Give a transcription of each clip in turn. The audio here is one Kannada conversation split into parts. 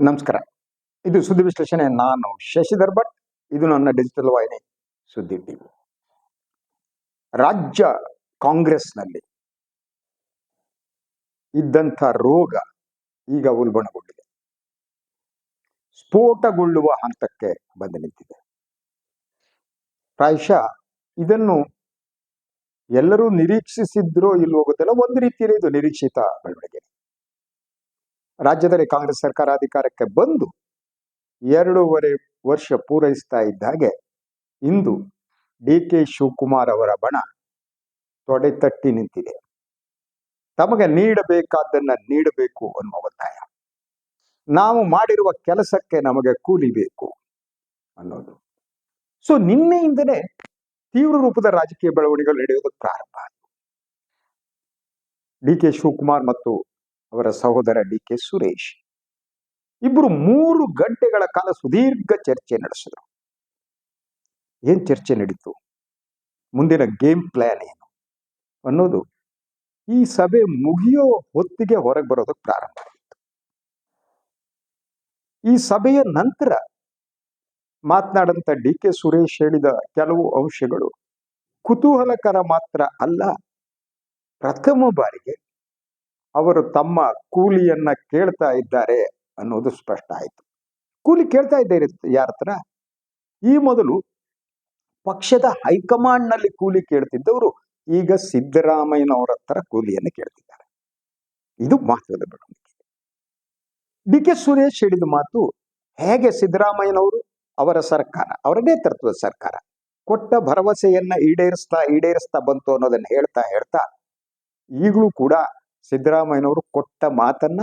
ನಮಸ್ಕಾರ. ಇದು ಸುದ್ದಿ ವಿಶ್ಲೇಷಣೆ. ನಾನು ಶಶಿಧರ್ ಭಟ್ ಇದು ನನ್ನ ಡಿಜಿಟಲ್ ವಾಹಿನಿ, ಸುದ್ದಿ ಟಿವಿ ರಾಜ್ಯ ಕಾಂಗ್ರೆಸ್ನಲ್ಲಿ ಇದ್ದಂಥ ರೋಗ ಈಗ ಉಲ್ಬಣಗೊಂಡಿದೆ. ಸ್ಫೋಟಗೊಳ್ಳುವ ಹಂತಕ್ಕೆ ಬಂದು ನಿಂತಿದೆ. ಪ್ರಾಯಶಃ ಇದನ್ನು ಎಲ್ಲರೂ ನಿರೀಕ್ಷಿಸಿದ್ರೋ ಇಲ್ವೋ ಗೊತ್ತಿಲ್ಲ. ಒಂದು ರೀತಿಯಲ್ಲಿ ಇದು ನಿರೀಕ್ಷಿತ ಬೆಳವಣಿಗೆ. ರಾಜ್ಯದಲ್ಲಿ ಕಾಂಗ್ರೆಸ್ ಸರ್ಕಾರ ಅಧಿಕಾರಕ್ಕೆ ಬಂದು ಎರಡೂವರೆ ವರ್ಷ ಪೂರೈಸ್ತಾ ಇದ್ದಾಗೆ ಇಂದು ಡಿ ಕೆ ಶಿವಕುಮಾರ್ ಅವರ ಬಣ ತೊಡೆ ತಟ್ಟಿ ನಿಂತಿದೆ. ತಮಗೆ ನೀಡಬೇಕಾದ್ದನ್ನ ನೀಡಬೇಕು ಅನ್ನುವ ಒತ್ತಾಯ. ನಾವು ಮಾಡಿರುವ ಕೆಲಸಕ್ಕೆ ನಮಗೆ ಕೂಲಿ ಬೇಕು ಅನ್ನೋದು. ಸೊ ನಿನ್ನೆಯಿಂದಲೇ ತೀವ್ರ ರೂಪದ ರಾಜಕೀಯ ಬೆಳವಣಿಗೆಗಳು ನಡೆಯೋದಕ್ಕೆ ಪ್ರಾರಂಭ ಆಯಿತು. ಡಿ ಕೆ ಶಿವಕುಮಾರ್ ಮತ್ತು ಅವರ ಸಹೋದರ ಡಿ ಕೆ ಸುರೇಶ್. ಇಬ್ಬರು ಮೂರು ಗಂಟೆಗಳ ಕಾಲ ಸುದೀರ್ಘ ಚರ್ಚೆ ನಡೆಸಿದರು. ಏನ್ ಚರ್ಚೆ ನಡೀತು? ಮುಂದಿನ ಗೇಮ್ ಪ್ಲಾನ್ ಏನು? ಅನ್ನೋದು ಈ ಸಭೆ ಮುಗಿಯೋ ಹೊತ್ತಿಗೆ ಹೊರಗೆ ಬರೋದಕ್ಕೆ ಪ್ರಾರಂಭ ಆಯಿತು ಈ ಸಭೆಯ ನಂತರ ಮಾತನಾಡಂತ ಡಿ ಕೆ ಸುರೇಶ್ ಹೇಳಿದ ಕೆಲವು ಅಂಶಗಳು ಕುತೂಹಲಕರ ಮಾತ್ರ ಅಲ್ಲ, ಪ್ರಥಮ ಬಾರಿಗೆ ಅವರು ತಮ್ಮ ಕೂಲಿಯನ್ನ ಕೇಳ್ತಾ ಇದ್ದಾರೆ ಅನ್ನೋದು ಸ್ಪಷ್ಟ ಆಯಿತು. ಕೂಲಿ ಕೇಳ್ತಾ ಇದ್ದಾರೆ ಯಾರ ಹತ್ರ? ಈ ಮೊದಲು ಪಕ್ಷದ ಹೈಕಮಾಂಡ್ನಲ್ಲಿ ಕೂಲಿ ಕೇಳ್ತಿದ್ದವರು ಈಗ ಸಿದ್ದರಾಮಯ್ಯನವರ ಹತ್ರ ಕೂಲಿಯನ್ನು ಕೇಳ್ತಿದ್ದಾರೆ. ಇದು ಮಹತ್ವದ ಬೆಳವಣಿಗೆ. ಡಿ ಕೆ ಸುರೇಶ್ ಹೇಳಿದ ಮಾತು ಹೇಗೆ ಸಿದ್ದರಾಮಯ್ಯನವರು ಅವರ ಸರ್ಕಾರ, ಅವರ ನೇತೃತ್ವದ ಸರ್ಕಾರ ಕೊಟ್ಟ ಭರವಸೆಯನ್ನ ಈಡೇರಿಸ್ತಾ ಈಡೇರಿಸ್ತಾ ಬಂತು ಅನ್ನೋದನ್ನ ಹೇಳ್ತಾ ಹೇಳ್ತಾ ಈಗಲೂ ಕೂಡ ಸಿದ್ದರಾಮಯ್ಯನವರು ಕೊಟ್ಟ ಮಾತನ್ನ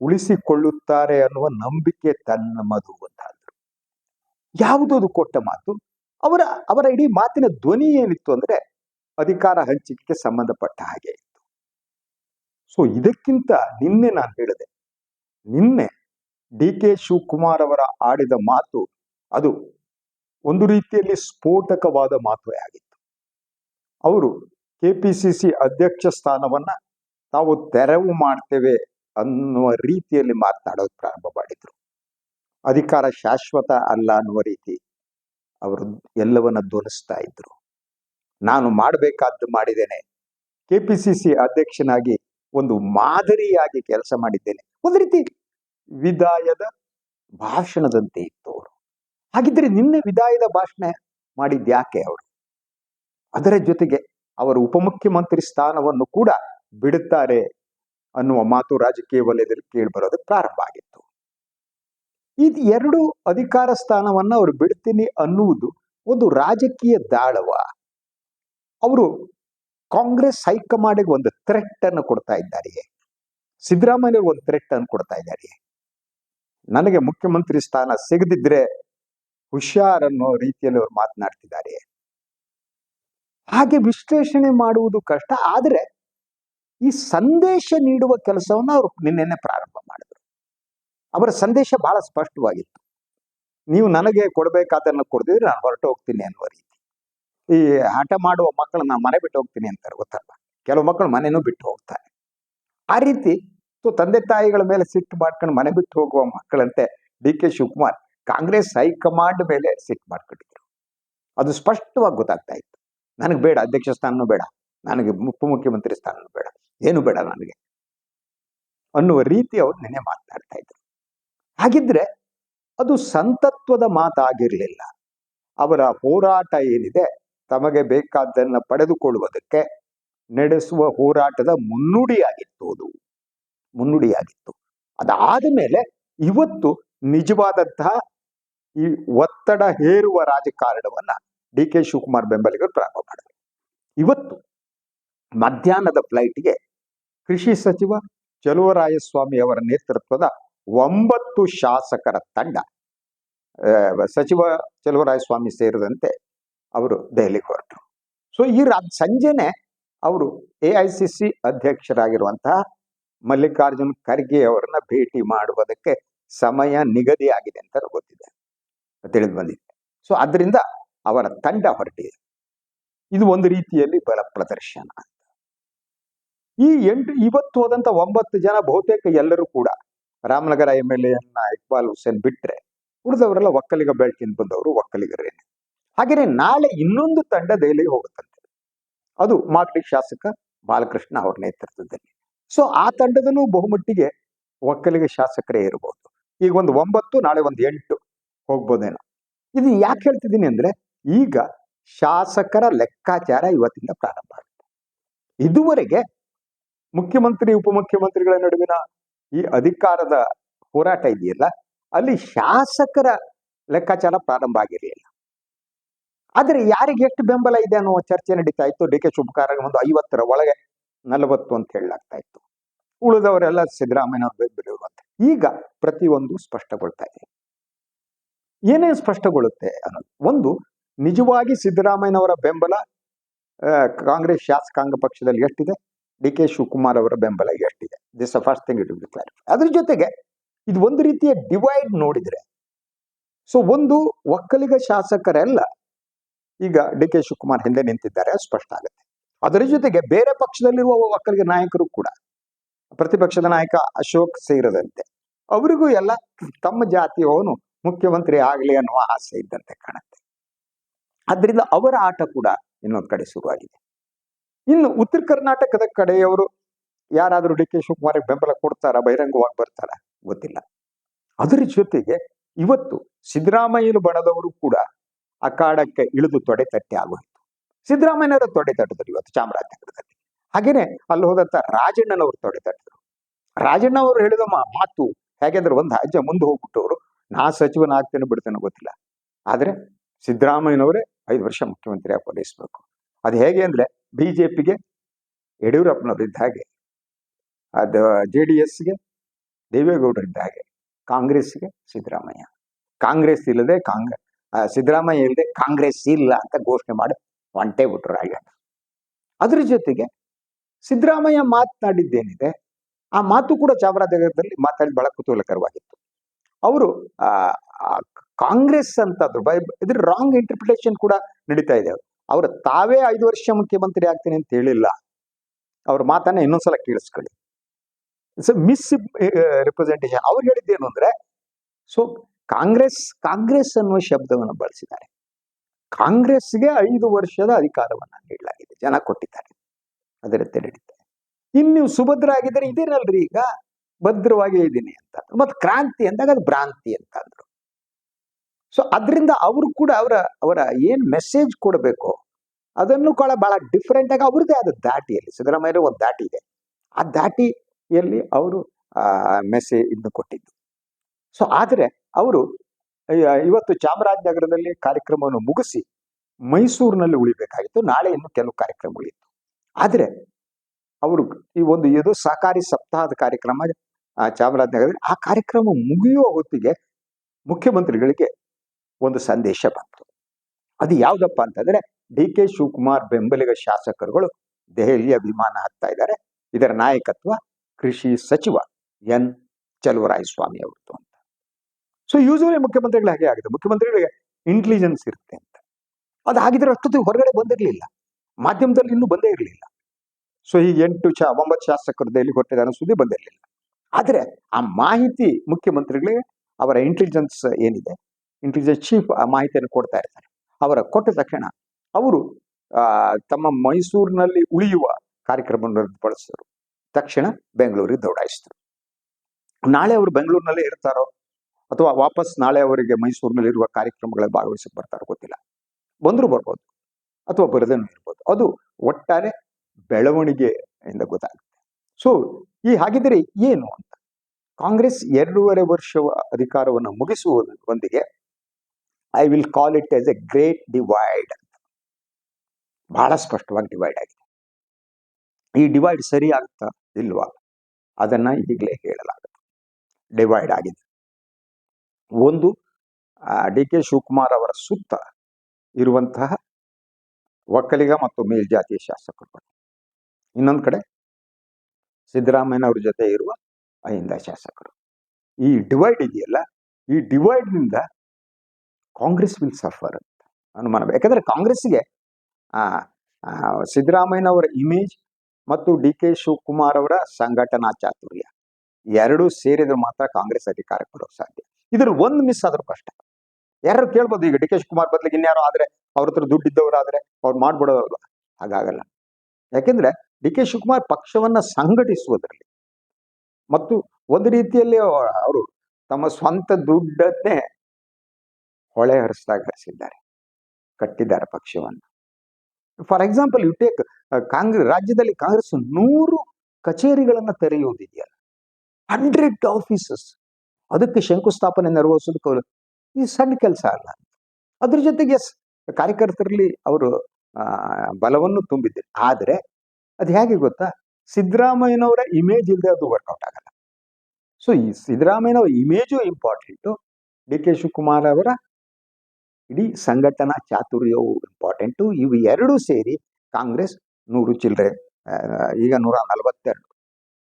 ಉಳಿಸಿಕೊಳ್ಳುತ್ತಾರೆ ಅನ್ನುವ ನಂಬಿಕೆ ತನ್ನಮ್ಮದು ಅಂತ ಯಾವುದು ಯಾವುದದು ಕೊಟ್ಟ ಮಾತು? ಅವರ ಅವರ ಇಡೀ ಮಾತಿನ ಧ್ವನಿ ಏನಿತ್ತು ಅಂದ್ರೆ ಅಧಿಕಾರ ಹಂಚಿಕೆಗೆ ಸಂಬಂಧಪಟ್ಟ ಹಾಗೆ ಇತ್ತು. ಸೊ ಇದಕ್ಕಿಂತ ನಿನ್ನೆ ನಾನು ಹೇಳಿದೆ, ನಿನ್ನೆ ಡಿ ಕೆ ಶಿವಕುಮಾರ್ ಅವರ ಆಡಿದ ಮಾತು ಅದು ಒಂದು ರೀತಿಯಲ್ಲಿ ಸ್ಫೋಟಕವಾದ ಮಾತುವೇ ಆಗಿತ್ತು. ಅವರು ಕೆಪಿಸಿಸಿ ಅಧ್ಯಕ್ಷ ಸ್ಥಾನವನ್ನ ತಾವು ತೆರವು ಮಾಡ್ತೇವೆ ಅನ್ನುವ ರೀತಿಯಲ್ಲಿ ಮಾತನಾಡೋದು ಪ್ರಾರಂಭ ಮಾಡಿದ್ರು. ಅಧಿಕಾರ ಶಾಶ್ವತ ಅಲ್ಲ ಅನ್ನುವ ರೀತಿ ಅವರು ಎಲ್ಲವನ್ನ ಧ್ವನಿಸ್ತಾ ಇದ್ರು. ನಾನು ಮಾಡಬೇಕಾದ್ದು ಮಾಡಿದ್ದೇನೆ. ಕೆಪಿಸಿಸಿ ಅಧ್ಯಕ್ಷನಾಗಿ ಒಂದು ಮಾದರಿಯಾಗಿ ಕೆಲಸ ಮಾಡಿದ್ದೇನೆ. ಒಂದು ರೀತಿ ವಿದಾಯದ ಭಾಷಣದಂತೆ ಇತ್ತು ಅವರು. ಹಾಗಿದ್ರೆ ನಿನ್ನೆ ವಿದಾಯದ ಭಾಷಣ ಮಾಡಿದ್ಯಾಕೆ ಅವರು? ಅದರ ಜೊತೆಗೆ ಅವರ ಉಪಮುಖ್ಯಮಂತ್ರಿ ಸ್ಥಾನವನ್ನು ಕೂಡ ಬಿಡುತ್ತಾರೆ ಅನ್ನುವ ಮಾತು ರಾಜಕೀಯ ವಲಯದಲ್ಲಿ ಕೇಳಿಬರೋದಕ್ಕೆ ಪ್ರಾರಂಭ ಆಗಿತ್ತು. ಇದು ಎರಡು ಅಧಿಕಾರ ಸ್ಥಾನವನ್ನ ಅವರು ಬಿಡ್ತೀನಿ ಅನ್ನುವುದು ಒಂದು ರಾಜಕೀಯ ದಾಳವ. ಅವರು ಕಾಂಗ್ರೆಸ್ ಹೈಕಮಾಂಡ್ಗೆ ಒಂದು ಥ್ರೆಟ್ ಅನ್ನು ಕೊಡ್ತಾ ಇದ್ದಾರೆಯೇ? ಸಿದ್ದರಾಮಯ್ಯ ಒಂದು ಥ್ರೆಟ್ ಅನ್ನು ಕೊಡ್ತಾ ಇದ್ದಾರೆಯೇ? ನನಗೆ ಮುಖ್ಯಮಂತ್ರಿ ಸ್ಥಾನ ಸಿಗದಿದ್ರೆ ಹುಷಾರ್ ಅನ್ನೋ ರೀತಿಯಲ್ಲಿ ಅವರು ಮಾತನಾಡ್ತಿದ್ದಾರೆ ಹಾಗೆ ವಿಶ್ಲೇಷಣೆ ಮಾಡುವುದು ಕಷ್ಟ, ಆದರೆ ಈ ಸಂದೇಶ ನೀಡುವ ಕೆಲಸವನ್ನು ಅವರು ನಿನ್ನೆನೆ ಪ್ರಾರಂಭ ಮಾಡಿದ್ರು. ಅವರ ಸಂದೇಶ ಬಹಳ ಸ್ಪಷ್ಟವಾಗಿತ್ತು. ನೀವು ನನಗೆ ಕೊಡಬೇಕಾದನ್ನು ಕೊಡ್ದಿದ್ರೆ ನಾನು ಹೊರಟು ಹೋಗ್ತೀನಿ ಅನ್ನುವ ರೀತಿ. ಈ ಆಟ ಮಾಡುವ ಮಕ್ಕಳು ನಾನು ಮನೆ ಬಿಟ್ಟು ಹೋಗ್ತೀನಿ ಅಂತಾರೆ ಗೊತ್ತಲ್ಲ. ಕೆಲವು ಮಕ್ಕಳು ಮನೆಯೂ ಬಿಟ್ಟು ಹೋಗ್ತಾರೆ. ಆ ರೀತಿ ತಂದೆ ತಾಯಿಗಳ ಮೇಲೆ ಸಿಟ್ಟು ಮಾಡ್ಕೊಂಡು ಮನೆ ಬಿಟ್ಟು ಹೋಗುವ ಮಕ್ಕಳಂತೆ D K Shivakumar Congress high command ಮೇಲೆ ಸಿಟ್ಟು ಮಾಡ್ಕೊಂಡಿದ್ರು. ಅದು ಸ್ಪಷ್ಟವಾಗಿ ಗೊತ್ತಾಗ್ತಾ ಇತ್ತು. ನನಗೆ ಬೇಡ, ಅಧ್ಯಕ್ಷ ಸ್ಥಾನನೂ ಬೇಡ. ನನಗೆ ಉಪಮುಖ್ಯಮಂತ್ರಿ ಸ್ಥಾನನೂ ಬೇಡ. ಏನು ಬೇಡ ನನಗೆ. ಅನ್ನುವ ರೀತಿ ಅವ್ರು ನೆನೆ ಮಾತನಾಡ್ತಾ ಇದ್ರು. ಹಾಗಿದ್ರೆ ಅದು ಸಂತತ್ವದ ಮಾತಾಗಿರಲಿಲ್ಲ. ಅವರ ಹೋರಾಟ ಏನಿದೆ, ತಮಗೆ ಬೇಕಾದ್ದನ್ನ ಪಡೆದುಕೊಳ್ಳುವುದಕ್ಕೆ ನಡೆಸುವ ಹೋರಾಟದ ಮುನ್ನುಡಿಯಾಗಿತ್ತು ಅದು. ಮುನ್ನುಡಿಯಾಗಿತ್ತು. ಅದಾದ ಮೇಲೆ ಇವತ್ತು ನಿಜವಾದಂತಹ ಈ ಒತ್ತಡ ಹೇರುವ ರಾಜಕಾರಣವನ್ನ ಡಿ ಕೆ ಶಿವಕುಮಾರ್ ಬೆಂಬಲಿಗರು ಪ್ರಾರಂಭ ಮಾಡಿದರು. ಇವತ್ತು ಮಧ್ಯಾಹ್ನದ ಫ್ಲೈಟ್ಗೆ ಕೃಷಿ ಸಚಿವ ಚಲುವರಾಯಸ್ವಾಮಿ ಅವರ ನೇತೃತ್ವದ ಒಂಬತ್ತು ಶಾಸಕರ ತಂಡ ಸಚಿವ ಚಲುವರಾಯಸ್ವಾಮಿ ಸೇರಿದಂತೆ ಅವರು ದೆಹಲಿಗೆ ಹೊರಟರು. ಸೊ ಈ ರಾ, ಸಂಜೆನೆ ಅವರು ಎ ಐ ಸಿ ಸಿ ಅಧ್ಯಕ್ಷರಾಗಿರುವಂತಹ ಮಲ್ಲಿಕಾರ್ಜುನ್ ಖರ್ಗೆ ಅವರನ್ನ ಭೇಟಿ ಮಾಡುವುದಕ್ಕೆ ಸಮಯ ನಿಗದಿ ಆಗಿದೆ ಅಂತ ಗೊತ್ತಿದೆ, ತಿಳಿದು ಬಂದಿದೆ. ಸೊ ಅದರಿಂದ ಅವರ ತಂಡ ಹೊರಟಿದೆ. ಇದು ಒಂದು ರೀತಿಯಲ್ಲಿ ಬಲ ಪ್ರದರ್ಶನ. ಈ ಎಂಟು, ಇವತ್ತು ಹೋದಂತ ಒಂಬತ್ತು ಜನ ಬಹುತೇಕ ಎಲ್ಲರೂ ಕೂಡ ರಾಮನಗರ ಎಂ ಎಲ್ ಎನ್ನ ಇಕ್ಬಾಲ್ ಹುಸೇನ್ ಬಿಟ್ರೆ ಉಳಿದವರೆಲ್ಲ ಒಕ್ಕಲಿಗ ಬೆಳಕಿನ ಬಂದವರು ಒಕ್ಕಲಿಗರೇನೆ ಹಾಗೆಯೇ ನಾಳೆ ಇನ್ನೊಂದು ತಂಡ ದೆಹಲಿಗೆ ಹೋಗುತ್ತಂತೆ. ಅದು ಮಾಗಡಿ ಶಾಸಕ ಬಾಲಕೃಷ್ಣ ಅವ್ರ ನೇತೃತ್ವದಲ್ಲಿ. ಸೊ ಆ ತಂಡದಲ್ಲೂ ಬಹುಮಟ್ಟಿಗೆ ಒಕ್ಕಲಿಗ ಶಾಸಕರೇ ಇರಬಹುದು ಈಗ ಒಂದು ಒಂಬತ್ತು, ನಾಳೆ ಒಂದು ಎಂಟು ಹೋಗ್ಬೋದೇನೋ. ಇದು ಯಾಕೆ ಹೇಳ್ತಿದ್ದೀನಿ ಅಂದ್ರೆ ಈಗ ಶಾಸಕರ ಲೆಕ್ಕಾಚಾರ ಇವತ್ತಿಂದ ಪ್ರಾರಂಭ ಆಗುತ್ತೆ. ಇದುವರೆಗೆ ಮುಖ್ಯಮಂತ್ರಿ, ಉಪಮುಖ್ಯಮಂತ್ರಿಗಳ ನಡುವಿನ ಈ ಅಧಿಕಾರದ ಹೋರಾಟ ಇದೆಯಲ್ಲ, ಅಲ್ಲಿ ಶಾಸಕರ ಲೆಕ್ಕಾಚಾರ ಪ್ರಾರಂಭ ಆಗಿರಲಿಲ್ಲ. ಆದರೆ ಯಾರಿಗೆ ಎಷ್ಟು ಬೆಂಬಲ ಇದೆ ಅನ್ನುವ ಚರ್ಚೆ ನಡೀತಾ ಇತ್ತು. ಡಿ ಕೆ ಶಿವಕುಮಾರ್ ಒಂದು ಐವತ್ತರ ಒಳಗೆ ನಲವತ್ತು ಅಂತ ಹೇಳಲಾಗ್ತಾ ಇತ್ತು. ಉಳಿದವರೆಲ್ಲ ಸಿದ್ದರಾಮಯ್ಯನವ್ರ ಬೆಂಬಲ ಅಂತ. ಈಗ ಪ್ರತಿಯೊಂದು ಸ್ಪಷ್ಟಗೊಳ್ತಾ ಇದೆ. ಏನೇನು ಸ್ಪಷ್ಟಗೊಳ್ಳುತ್ತೆ ಅನ್ನೋದು. ಒಂದು, ನಿಜವಾಗಿ ಸಿದ್ದರಾಮಯ್ಯನವರ ಬೆಂಬಲ ಕಾಂಗ್ರೆಸ್ ಶಾಸಕಾಂಗ ಪಕ್ಷದಲ್ಲಿ ಎಷ್ಟಿದೆ? ಡಿ ಕೆ ಶಿವಕುಮಾರ್ ಅವರ ಬೆಂಬಲ ಎಷ್ಟಿದೆ this first thing it will clarify ಅದ್ರ ಜೊತೆಗೆ ಇದು ಒಂದು ರೀತಿಯ ಡಿವೈಡ್ ನೋಡಿದ್ರೆ ಸೊ ಒಂದು ಒಕ್ಕಲಿಗ ಶಾಸಕರೆಲ್ಲ ಈಗ ಡಿ ಕೆ ಶಿವಕುಮಾರ್ ಹಿಂದೆ ನಿಂತಿದ್ದಾರೆ ಸ್ಪಷ್ಟ ಆಗುತ್ತೆ. ಅದರ ಜೊತೆಗೆ ಬೇರೆ ಪಕ್ಷದಲ್ಲಿರುವ ಒಕ್ಕಲಿಗ ನಾಯಕರು ಕೂಡ, ಪ್ರತಿಪಕ್ಷದ ನಾಯಕ ಅಶೋಕ್ ಸೇರದಂತೆ, ಅವರಿಗೂ ಎಲ್ಲ ತಮ್ಮ ಜಾತಿಯವನು ಮುಖ್ಯಮಂತ್ರಿ ಆಗಲಿ ಅನ್ನುವ ಆಸೆ ಇದ್ದಂತೆ ಕಾಣುತ್ತೆ. ಅದರಿಂದ ಅವರ ಆಟ ಕೂಡ ಇನ್ನೊಂದು ಕಡೆ ಶುರುವಾಗಿದೆ. ಇನ್ನು ಉತ್ತರ ಕರ್ನಾಟಕದ ಕಡೆಯವರು ಯಾರಾದರೂ ಡಿ ಕೆ ಶಿವಕುಮಾರಿಗೆ ಬೆಂಬಲ ಕೊಡ್ತಾರ, ಬಹಿರಂಗವಾಗಿ ಬರ್ತಾರ? ಗೊತ್ತಿಲ್ಲ. ಅದರ ಜೊತೆಗೆ ಇವತ್ತು ಸಿದ್ದರಾಮಯ್ಯನ ಬಣದವರು ಕೂಡ ಅಖಾಡಕ್ಕೆ ಇಳಿದು ತೊಡೆ ತಟ್ಟೆ ಆಗೋಯ್ತು. ಸಿದ್ದರಾಮಯ್ಯನವರ ತೊಡೆ ತಟ್ಟಿದ್ರು ಇವತ್ತು ಚಾಮರಾಜನಗರದಲ್ಲಿ. ಹಾಗೇನೆ ಅಲ್ಲಿ ಹೋದಂತ ರಾಜಣ್ಣನವರು ತೊಡೆ ತಟ್ಟಿದ್ರು. ರಾಜಣ್ಣ ಅವರು ಹೇಳಿದ ಮಾತು ಹೇಗೆಂದ್ರೆ ಒಂದು ರಾಜ್ಯ ಮುಂದೆ ಹೋಗ್ಬಿಟ್ಟವರು, ನಾ ಸಚಿವನಾಗ್ತೇನೆ ಬಿಡ್ತೇನೆ ಗೊತ್ತಿಲ್ಲ. ಆದ್ರೆ ಸಿದ್ದರಾಮಯ್ಯನವರೇ ಐದು ವರ್ಷ ಮುಖ್ಯಮಂತ್ರಿ ಬಯಸ್ಬೇಕು ಅದು ಹೇಗೆ ಅಂದ್ರೆ ಬಿಜೆಪಿಗೆ ಪಿಗೆ ಯಡಿಯೂರಪ್ಪನವರಿದ್ದ ಹಾಗೆ ಅದು ಜೆ ಡಿ ಎಸ್ಗೆ ದೇವೇಗೌಡರಿದ್ದ ಹಾಗೆ, ಕಾಂಗ್ರೆಸ್ಗೆ ಸಿದ್ದರಾಮಯ್ಯ. ಕಾಂಗ್ರೆಸ್ ಇಲ್ಲದೆ ಕಾಂಗ್ರೆಸ್ ಸಿದ್ದರಾಮಯ್ಯ ಇಲ್ಲದೆ ಕಾಂಗ್ರೆಸ್ ಇಲ್ಲ ಅಂತ ಘೋಷಣೆ ಮಾಡಿ ಒಂಟೆ ಬಿಟ್ರು ಹಾಗೆ ಅದ್ರ ಜೊತೆಗೆ ಸಿದ್ದರಾಮಯ್ಯ ಮಾತನಾಡಿದ್ದೇನಿದೆ, ಆ ಮಾತು ಕೂಡ ಚಾಮರಾಜನಗರದಲ್ಲಿ ಮಾತಾಡಿ ಬಹಳ ಕುತೂಹಲಕರವಾಗಿತ್ತು. ಅವರು ಕಾಂಗ್ರೆಸ್ ಅಂತಂದ್ರು ಬೈ, ಇದ್ರ ರಾಂಗ್ ಇಂಟರ್ಪ್ರಿಟೇಷನ್ ಕೂಡ ನಡೀತಾ ಇದೆ. ಅವರು ತಾವೇ ಐದು ವರ್ಷ ಮುಖ್ಯಮಂತ್ರಿ ಆಗ್ತೀನಿ ಅಂತ ಹೇಳಿಲ್ಲ. ಅವ್ರ ಮಾತನ್ನ ಇನ್ನೊಂದ್ಸಲ ಕೇಳಿಸ್ಕೊಳ್ಳಿ. ಇಟ್ಸ್ ಅ ಮಿಸ್ ರಿಪ್ರೆಸೆಂಟೇಷನ್ ಅವ್ರು ಹೇಳಿದ್ದೇನು ಅಂದ್ರೆ ಸೊ ಕಾಂಗ್ರೆಸ್ ಕಾಂಗ್ರೆಸ್ ಅನ್ನುವ ಶಬ್ದವನ್ನು ಬಳಸಿದ್ದಾರೆ. ಕಾಂಗ್ರೆಸ್ಗೆ ಐದು ವರ್ಷದ ಅಧಿಕಾರವನ್ನ ನೀಡಲಾಗಿದೆ. ಜನ ಕೊಟ್ಟಿದ್ದಾರೆ. ಅದರ ತೆರಳಿದ್ದಾರೆ ಇನ್ನು ನೀವು ಸುಭದ್ರ ಆಗಿದ್ರೆ ಇದೇನಲ್ರಿ ಈಗ. ಭದ್ರವಾಗಿ ಇದ್ದೀನಿ ಅಂತ ಮತ್ತೆ ಕ್ರಾಂತಿ ಅಂದಾಗ ಅದು ಭ್ರಾಂತಿ ಅಂತ ಅಂದ್ರು ಸೊ ಅದರಿಂದ ಅವರು ಕೂಡ ಅವರ ಅವರ ಏನು ಮೆಸೇಜ್ ಕೊಡಬೇಕು, ಅದನ್ನು ಕೂಡ ಬಹಳ ಡಿಫ್ರೆಂಟ್ ಆಗಿ ಅವ್ರದ್ದೇ ಆದ ದಾಟಿಯಲ್ಲಿ ಸಿದ್ದರಾಮಯ್ಯ ಒಂದು ದಾಟಿ ಇದೆ. ಆ ದಾಟಿಯಲ್ಲಿ ಅವರು ಮೆಸೇಜ್ ಇದನ್ನು ಕೊಟ್ಟಿದ್ದು. ಸೊ ಆದರೆ ಅವರು ಇವತ್ತು ಚಾಮರಾಜನಗರದಲ್ಲಿ ಕಾರ್ಯಕ್ರಮವನ್ನು ಮುಗಿಸಿ ಮೈಸೂರಿನಲ್ಲಿ ಉಳಿಬೇಕಾಗಿತ್ತು. ನಾಳೆ ಇನ್ನು ಕೆಲವು ಕಾರ್ಯಕ್ರಮಗಳಿತ್ತು ಆದರೆ ಅವರು ಈ ಒಂದು ಇದು ಸಹಕಾರಿ ಸಪ್ತಾಹದ ಕಾರ್ಯಕ್ರಮ ಚಾಮರಾಜನಗರದಲ್ಲಿ ಆ ಕಾರ್ಯಕ್ರಮ ಮುಗಿಯುವ ಹೊತ್ತಿಗೆ ಮುಖ್ಯಮಂತ್ರಿಗಳಿಗೆ ಒಂದು ಸಂದೇಶ ಬಂತು. ಅದು ಯಾವುದಪ್ಪ ಅಂತಂದ್ರೆ ಡಿ ಕೆ ಶಿವಕುಮಾರ್ ಬೆಂಬಲಿಗ ಶಾಸಕರುಗಳು ದೆಹಲಿಯ ವಿಮಾನ ಹತ್ತಾ ಇದ್ದಾರೆ. ಇದರ ನಾಯಕತ್ವ ಕೃಷಿ ಸಚಿವ ಎನ್. ಚಲುವರಾಯಸ್ವಾಮಿ ಅವ್ರದ್ದು ಅಂತ. ಸೊ ಯೂಶುವಲಿ ಮುಖ್ಯಮಂತ್ರಿಗಳು ಹಾಗೆ ಆಗಿದೆ. ಮುಖ್ಯಮಂತ್ರಿಗಳಿಗೆ ಇಂಟೆಲಿಜೆನ್ಸ್ ಇರುತ್ತೆ ಅಂತ. ಅದು ಆಗಿದ್ರೆ ಅಷ್ಟೊತ್ತಿಗೆ ಹೊರಗಡೆ ಬಂದಿರಲಿಲ್ಲ. ಮಾಧ್ಯಮದಲ್ಲಿ ಇನ್ನೂ ಬಂದೇ ಇರಲಿಲ್ಲ. ಸೊ ಈ ಎಂಟು ಚಾ ಒಂಬತ್ತು ಶಾಸಕರು ದೆಹಲಿ ಅನ್ನೋ ಸುದ್ದಿ ಬಂದಿರಲಿಲ್ಲ. ಆದರೆ ಆ ಮಾಹಿತಿ ಮುಖ್ಯಮಂತ್ರಿಗಳಿಗೆ ಅವರ ಇಂಟೆಲಿಜೆನ್ಸ್ ಏನಿದೆ? ಇಂಟೆಲಿಜೆನ್ಸ್ ಚೀಫ್ ಆ ಮಾಹಿತಿಯನ್ನು ಕೊಡ್ತಾ ಇರ್ತಾರೆ. ಅವರ ಕೊಟ್ಟ ತಕ್ಷಣ ಅವರು ತಮ್ಮ ಮೈಸೂರಿನಲ್ಲಿ ಉಳಿಯುವ ಕಾರ್ಯಕ್ರಮವನ್ನು ರದ್ದುಪಡಿಸಿದರು. ತಕ್ಷಣ ಬೆಂಗಳೂರಿಗೆ ದೌಡಾಯಿಸಿದರು. ನಾಳೆ ಅವರು ಬೆಂಗಳೂರಿನಲ್ಲೇ ಇರ್ತಾರೋ ಅಥವಾ ವಾಪಸ್ ನಾಳೆ ಅವರಿಗೆ ಮೈಸೂರಿನಲ್ಲಿರುವ ಕಾರ್ಯಕ್ರಮಗಳಲ್ಲಿ ಭಾಗವಹಿಸಕ್ಕೆ ಬರ್ತಾರೋ ಗೊತ್ತಿಲ್ಲ. ಬಂದರೂ ಬರ್ಬೋದು ಅಥವಾ ಬರದೇನೂ ಇರ್ಬೋದು. ಅದು ಒಟ್ಟಾರೆ ಬೆಳವಣಿಗೆ ಇಂದ ಗೊತ್ತಾಗುತ್ತೆ. ಸೊ ಈ ಹಾಗಿದ್ರೆ ಏನು ಅಂತ? ಕಾಂಗ್ರೆಸ್ ಎರಡೂವರೆ ವರ್ಷ ಅಧಿಕಾರವನ್ನು ಮುಗಿಸುವುದರೊಂದಿಗೆ I will call it as a great divide ಬಹಳ ಸ್ಪಷ್ಟವಾಗಿ ಡಿವೈಡ್ ಆಗಿದೆ. ಈ ಡಿವೈಡ್ ಸರಿ ಆಗ್ತಾ ಇಲ್ವಾ? ಅದನ್ನ ಈಗಲೇ ಹೇಳಲಾಗುತ್ತೆ ಡಿವೈಡ್ ಆಗಿದೆ. ಒಂದು ಡಿ. ಕೆ. ಶಿವಕುಮಾರ್ ಅವರ ಸುತ್ತ ಇರುವಂತಹ ಒಕ್ಕಲಿಗ ಮತ್ತು ಮೇಲ್ಜಾತಿಯ ಶಾಸಕರುಗಳು ಇನ್ನೊಂದು ಕಡೆ ಸಿದ್ದರಾಮಯ್ಯನವ್ರ ಜೊತೆ ಇರುವ ಅಹಿಂದ ಶಾಸಕರು. ಈ ಡಿವೈಡ್ ಇದೆಯಲ್ಲ? ಈ ಡಿವೈಡ್ನಿಂದ ಕಾಂಗ್ರೆಸ್ ವಿಲ್ ಸಫರ್ ಅಂತ ಅನುಮಾನ. ಯಾಕಂದ್ರೆ ಕಾಂಗ್ರೆಸ್ಗೆ ಸಿದ್ದರಾಮಯ್ಯನವರ ಇಮೇಜ್ ಮತ್ತು ಡಿ ಕೆ ಶಿವಕುಮಾರ್ ಅವರ ಸಂಘಟನಾ ಚಾತುರ್ಯ ಎರಡು ಸೇರಿದ್ರೆ ಮಾತ್ರ ಕಾಂಗ್ರೆಸ್ ಅಧಿಕಾರಕ್ಕೆ ಬರೋಕ್ ಸಾಧ್ಯ. ಇದ್ರ ಒಂದ್ ಮಿಸ್ ಆದ್ರೂ ಕಷ್ಟ. ಯಾರು ಕೇಳ್ಬೋದು ಈಗ ಡಿ ಕೆ ಶಿವಕುಮಾರ್ ಬದಲಿಗೆ ಇನ್ಯಾರು ಆದ್ರೆ ಅವ್ರ ಹತ್ರ ದುಡ್ಡಿದ್ದವರಾದ್ರೆ ಅವ್ರು ಮಾಡ್ಬಿಡೋದಲ್ವ? ಹಾಗಾಗಲ್ಲ. ಯಾಕೆಂದ್ರೆ ಡಿ ಕೆ ಶಿವಕುಮಾರ್ ಪಕ್ಷವನ್ನ ಸಂಘಟಿಸುವುದರಲ್ಲಿ ಮತ್ತು ಒಂದು ರೀತಿಯಲ್ಲಿ ಅವರು ತಮ್ಮ ಸ್ವಂತ ದುಡ್ಡನ್ನೇ ಹೊಳೆ ಹರಿಸಿದಾಗ ಹರಿಸಿದ್ದಾರೆ, ಕಟ್ಟಿದ್ದಾರೆ ಪಕ್ಷವನ್ನು. For example you take Congress ರಾಜ್ಯದಲ್ಲಿ ಕಾಂಗ್ರೆಸ್ ನೂರು ಕಚೇರಿಗಳನ್ನ ತೆರೆಯುವುದಿದೆಯಲ್ಲ ಹಂಡ್ರೆಡ್ ಆಫೀಸಸ್ ಅದಕ್ಕೆ ಶಂಕುಸ್ಥಾಪನೆ ನೆರವೇರಿಸೋದಕ್ಕೆ ಈ ಸಣ್ಣ ಕೆಲಸ ಅಲ್ಲ. ಅದ್ರ ಜೊತೆಗೆ ಕಾರ್ಯಕರ್ತರಲ್ಲಿ ಅವರು ಬಲವನ್ನು ತುಂಬಿದ್ರು ಆದರೆ, ಅದು ಹೇಗೆ ಗೊತ್ತಾ? ಸಿದ್ದರಾಮಯ್ಯನವರ ಇಮೇಜ್ ಇಲ್ಲದೆ ಅದು ವರ್ಕೌಟ್ ಆಗಲ್ಲ. ಸೊ ಈ ಸಿದ್ದರಾಮಯ್ಯನವರ image important D K Shivakumar ಅವರ ಇಡೀ ಸಂಘಟನಾ ಚಾತುರ್ಯವು ಇಂಪಾರ್ಟೆಂಟು ಇವು ಎರಡೂ ಸೇರಿ ಕಾಂಗ್ರೆಸ್ ನೂರು ಚಿಲ್ಲರೆ ಈಗ ನೂರ ನಲವತ್ತೆರಡು,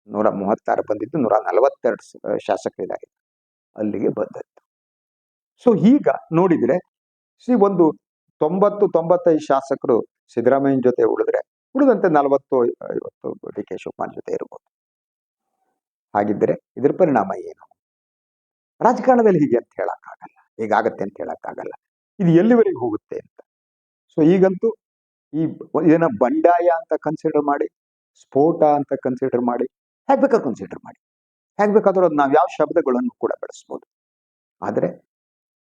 ನೂರ ಮೂವತ್ತಾರು ಬಂದಿದ್ದು ನೂರ ನಲವತ್ತೆರಡು ಶಾಸಕರಿದ್ದಾರೆ ಅಲ್ಲಿಗೆ ಬಂದದ್ದು. ಸೊ ಈಗ ನೋಡಿದ್ರೆ ಸಿ ಒಂದು ತೊಂಬತ್ತು, ತೊಂಬತ್ತೈದು ಶಾಸಕರು ಸಿದ್ದರಾಮಯ್ಯನ ಜೊತೆ ಉಳಿದ್ರೆ ಉಳಿದಂತೆ ನಲವತ್ತು, ಐವತ್ತು ಡಿ ಕೆ ಶಿವಕುಮಾರ್ ಜೊತೆ ಇರ್ಬೋದು. ಹಾಗಿದ್ದರೆ ಇದ್ರ ಪರಿಣಾಮ ಏನು? ರಾಜಕಾರಣದಲ್ಲಿ ಹೀಗೆ ಅಂತ ಹೇಳಕ್ಕಾಗಲ್ಲ. ಹೀಗಾಗತ್ತೆ ಅಂತ ಹೇಳಕ್ಕಾಗಲ್ಲ. ಇದು ಎಲ್ಲಿವರೆಗೆ ಹೋಗುತ್ತೆ ಅಂತ. ಸೊ ಈಗಂತೂ ಈ ಇದನ್ನ ಬಂಡಾಯ ಅಂತ ಕನ್ಸಿಡರ್ ಮಾಡಿ ಸ್ಫೋಟ ಅಂತ ಕನ್ಸಿಡರ್ ಮಾಡಿ ಹೇಗೆ ಬೇಕಾದ್ರೂ ಕನ್ಸಿಡರ್ ಮಾಡಿ. ಹೇಗೆ ಬೇಕಾದ್ರೂ ಅದು ನಾವು ಯಾವ ಶಬ್ದಗಳನ್ನು ಕೂಡ ಬಳಸ್ಬೋದು. ಆದರೆ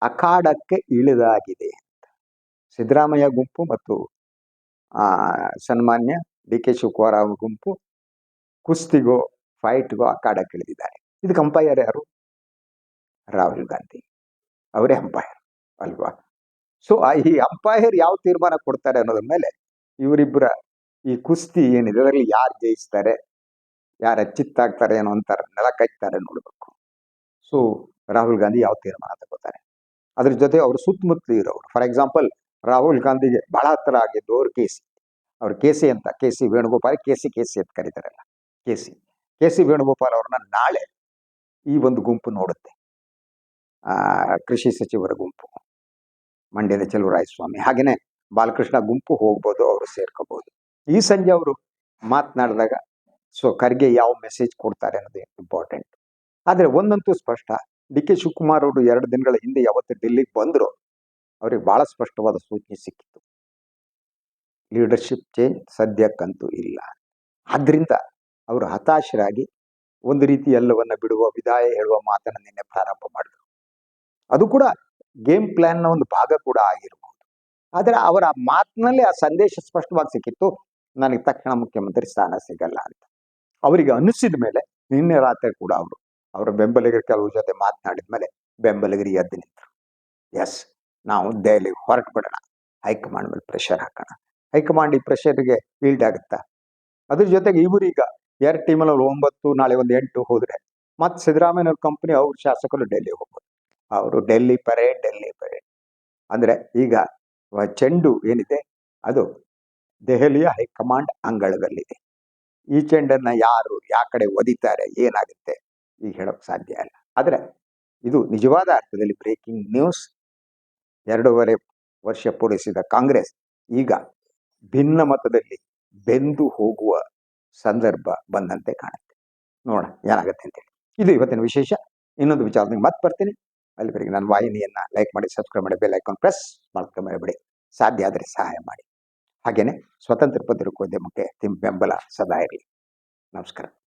ಅಖಾಡಕ್ಕೆ ಇಳಿದಾಗಿದೆ ಅಂತ. ಸಿದ್ದರಾಮಯ್ಯ ಗುಂಪು ಮತ್ತು ಆ, ಸನ್ಮಾನ್ಯ ಡಿ ಕೆ ಶಿವಕುಮಾರ್ ಗುಂಪು ಕುಸ್ತಿಗೋ ಫೈಟ್ಗೋ ಅಖಾಡಕ್ಕೆ ಇಳಿದಿದ್ದಾರೆ. ಇದಕ್ಕೆ ಅಂಪೈರ್ ಯಾರು? ರಾಹುಲ್ ಗಾಂಧಿ. ಅವರೇ ಅಂಪೈರ್ ಅಲ್ವಾ? ಸೊ ಈ ಅಂಪೈರ್ ಯಾವ ತೀರ್ಮಾನ ಕೊಡ್ತಾರೆ ಅನ್ನೋದ್ರ ಮೇಲೆ ಇವರಿಬ್ಬರ ಈ ಕುಸ್ತಿ ಏನಿದೆ, ಅದರಲ್ಲಿ ಯಾರು ಜಯಿಸ್ತಾರೆ, ಯಾರು ಚಿತ್ತಾಗ್ತಾರೆ ಏನೋ ಅಂತಾರೆ ನೆಲ ಕಚ್ತಾರೆ ನೋಡ್ಬೇಕು. ಸೊ ರಾಹುಲ್ ಗಾಂಧಿ ಯಾವ ತೀರ್ಮಾನ ತಗೋತಾರೆ? ಅದ್ರ ಜೊತೆ ಅವ್ರ ಸುತ್ತಮುತ್ತಲು ಇರೋರು, ಫಾರ್ ಎಕ್ಸಾಂಪಲ್ ರಾಹುಲ್ ಗಾಂಧಿಗೆ ಬಹಳ ಹತ್ರ ಆಗಿದ್ದು ಅವ್ರು ಕೆ ಸಿ, ಅವ್ರು ಕೆ ಸಿ ಅಂತ, K C Venugopal, K C K C ಅಂತ ಕರೀತಾರಲ್ಲ, K C. K C Venugopal ಅವ್ರನ್ನ ನಾಳೆ ಈ ಒಂದು ಗುಂಪು ನೋಡುತ್ತೆ. ಕೃಷಿ ಸಚಿವರ ಗುಂಪು. ಮಂಡ್ಯದ ಸ್ವಾಮಿ ಹಾಗೇನೆ ಬಾಲಕೃಷ್ಣ ಗುಂಪು ಹೋಗ್ಬೋದು, ಅವರು ಸೇರ್ಕೋಬೋದು. ಈ ಸಂಜೆ ಅವರು ಮಾತನಾಡಿದಾಗ, ಸೊ, ಖರ್ಗೆ ಯಾವ ಮೆಸೇಜ್ ಕೊಡ್ತಾರೆ ಅನ್ನೋದು ಇಂಪಾರ್ಟೆಂಟ್ ಆದರೆ ಒಂದಂತೂ ಸ್ಪಷ್ಟ, ಡಿ ಕೆ ಶಿವಕುಮಾರ್ ಅವರು ಎರಡು ದಿನಗಳ ಹಿಂದೆ ಯಾವತ್ತು ಡೆಲ್ಲಿಗೆ ಬಂದ್ರು, ಅವ್ರಿಗೆ ಬಹಳ ಸ್ಪಷ್ಟವಾದ ಸೂಚನೆ ಸಿಕ್ಕಿತ್ತು. ಲೀಡರ್ಶಿಪ್ ಚೇಂಜ್ ಸದ್ಯಕ್ಕಂತೂ ಇಲ್ಲ. ಆದ್ರಿಂದ ಅವರು ಹತಾಶರಾಗಿ ಒಂದು ರೀತಿ ಎಲ್ಲವನ್ನ ಬಿಡುವ, ವಿದಾಯ ಹೇಳುವ ಮಾತನ್ನು ನಿನ್ನೆ ಪ್ರಾರಂಭ ಮಾಡಿದ್ರು. ಅದು ಕೂಡ ಗೇಮ್ ಪ್ಲಾನ್ನ ಒಂದು ಭಾಗ ಕೂಡ ಆಗಿರಬಹುದು ಆದರೆ ಅವರ ಮಾತಿನಲ್ಲಿ ಆ ಸಂದೇಶ ಸ್ಪಷ್ಟವಾಗಿ ಸಿಕ್ಕಿತ್ತು, ನನಗೆ ತಕ್ಷಣ ಮುಖ್ಯಮಂತ್ರಿ ಸ್ಥಾನ ಸಿಗಲ್ಲ ಅಂತ. ಅವರಿಗೆ ಅನಿಸಿದ ಮೇಲೆ ನಿನ್ನೆ ರಾತ್ರಿ ಕೂಡ ಅವರು, ಅವರ ಬೆಂಬಲಿಗರ ಕೆಲವು ಜೊತೆ ಮಾತನಾಡಿದ ಮೇಲೆ ಬೆಂಬಲಿಗರಿ ಎದ್ದು ನಿಂತರು. ಎಸ್ ನಾವು ದೆಹಲಿಗೆ ಹೊರಟು ಬಿಡೋಣ ಹೈಕಮಾಂಡ್ ಮೇಲೆ ಪ್ರೆಷರ್ ಹಾಕೋಣ. ಹೈಕಮಾಂಡ್ ಈ ಪ್ರೆಷರ್ಗೆ ಈಲ್ಡ್ ಆಗುತ್ತಾ? ಅದ್ರ ಜೊತೆಗೆ ಇವರೀಗ ಎರಡು ಟೀಮಲ್ಲಿ ಒಂಬತ್ತು, ನಾಳೆ ಒಂದು ಎಂಟು ಹೋದ್ರೆ ಮತ್ತೆ ಸಿದ್ದರಾಮಯ್ಯನವ್ರ ಕಂಪನಿ ಅವ್ರ ಶಾಸಕರು ಡೆಲ್ಲಿ ಹೋಗ್ಬೋದು. ಅವರು ಡೆಲ್ಲಿ ಪರೇಡ್ ಡೆಲ್ಲಿ ಪರೇಡ್ ಅಂದ್ರೆ ಈಗ ಚೆಂಡು ಏನಿದೆ, ಅದು ದೆಹಲಿಯ ಹೈಕಮಾಂಡ್ ಅಂಗಳದಲ್ಲಿದೆ. ಈ ಚೆಂಡನ್ನ ಯಾರು, ಯಾವ ಕಡೆ ಒದಿತಾರೆ, ಏನಾಗುತ್ತೆ, ಈಗ ಹೇಳೋಕ್ಕೆ ಸಾಧ್ಯ ಇಲ್ಲ. ಆದರೆ ಇದು ನಿಜವಾದ ಅರ್ಥದಲ್ಲಿ ಬ್ರೇಕಿಂಗ್ ನ್ಯೂಸ್, ಎರಡೂವರೆ ವರ್ಷ ಪೂರೈಸಿದ ಕಾಂಗ್ರೆಸ್, ಈಗ ಭಿನ್ನ ಮತದಲ್ಲಿ ಬೆಂದು ಹೋಗುವ ಸಂದರ್ಭ ಬಂದಂತೆ ಕಾಣುತ್ತೆ. ನೋಡೋಣ, ಏನಾಗುತ್ತೆ ಅಂತೇಳಿ ಇದು ಇವತ್ತಿನ ವಿಶೇಷ. ಇನ್ನೊಂದು ವಿಚಾರದಲ್ಲಿ ಮತ್ತೆ ಬರ್ತೀನಿ. ಅಲ್ಲಿವರೆಗೆ ನನ್ನ ವಾಹಿನಿಯನ್ನು ಲೈಕ್ ಮಾಡಿ ಸಬ್ಸ್ಕ್ರೈಬ್ ಮಾಡಿ ಬೆಲ್ ಐಕಾನ್ ಪ್ರೆಸ್ ಮಾಡ್ಕೊಂಡು ಮರಿಬೇಡಿ. ಸಾಧ್ಯ ಆದರೆ ಸಹಾಯ ಮಾಡಿ. ಹಾಗೇನೆ ಸ್ವತಂತ್ರ ಪತ್ರಿಕೋದ್ಯಮಕ್ಕೆ ನಿಮ್ಮ ಬೆಂಬಲ ಸದಾ ಇರಲಿ. ನಮಸ್ಕಾರ.